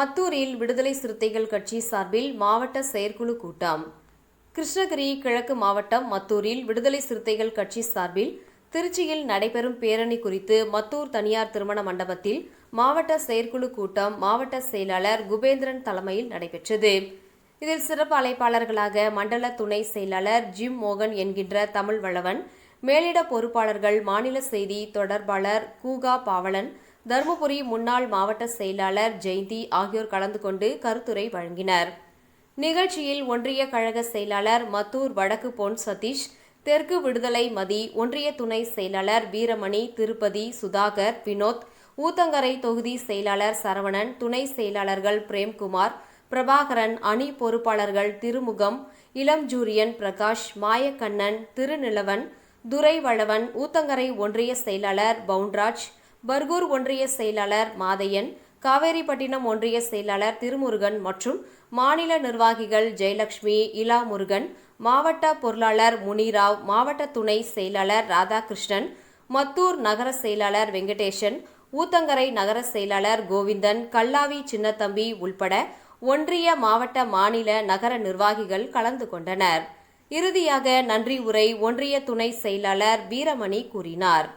மத்தூரில் விடுதலை சிறுத்தைகள் கட்சி சார்பில் மாவட்ட செயற்குழு கூட்டம். கிருஷ்ணகிரி கிழக்கு மாவட்டம் மத்தூரில் விடுதலை சிறுத்தைகள் கட்சி சார்பில் திருச்சியில் நடைபெறும் பேரணி குறித்து மத்தூர் தனியார் திருமண மண்டபத்தில் மாவட்ட செயற்குழு கூட்டம் மாவட்ட செயலாளர் குபேந்திரன் தலைமையில் நடைபெற்றது. இதில் சிறப்பு அழைப்பாளர்களாக மண்டல துணை செயலாளர் ஜிம் மோகன் என்கின்ற தமிழ் வளவன் மேலிட பொறுப்பாளர்கள் மாநில செய்தி தொடர்பாளர் கூகா பாவலன் தருமபுரி முன்னாள் மாவட்ட செயலாளர் ஜெயந்தி ஆகியோர் கலந்து கொண்டு கருத்துரை வழங்கினர். நிகழ்ச்சியில் ஒன்றிய கழக செயலாளர் மத்தூர் வடக்கு பொன் சதீஷ் தெற்கு விடுதலை மதி ஒன்றிய துணை செயலாளர் வீரமணி திருப்பதி சுதாகர் வினோத் ஊத்தங்கரை தொகுதி செயலாளர் சரவணன் துணை செயலாளர்கள் பிரேம்குமார் பிரபாகரன் அணி பொறுப்பாளர்கள் திருமுகம் இளம்ஜூரியன் பிரகாஷ் மாயக்கண்ணன் திருநிலவன் துரைவளவன் ஊத்தங்கரை ஒன்றிய செயலாளர் பவுன்ராஜ் பர்கூர் ஒன்றிய செயலாளர் மாதையன் காவேரிப்பட்டினம் ஒன்றிய செயலாளர் திருமுருகன் மற்றும் மாநில நிர்வாகிகள் ஜெயலட்சுமி இலா முருகன் மாவட்ட பொருளாளர் முனிராவ் மாவட்ட துணை செயலாளர் ராதாகிருஷ்ணன் மத்தூர் நகர செயலாளர் வெங்கடேசன் ஊத்தங்கரை நகர செயலாளர் கோவிந்தன் கல்லாவி சின்னத்தம்பி உள்பட ஒன்றிய மாவட்ட மாநில நகர நிர்வாகிகள் கலந்து கொண்டனர். இறுதியாக நன்றி உரை ஒன்றிய துணை செயலாளர் வீரமணி கூறினார்.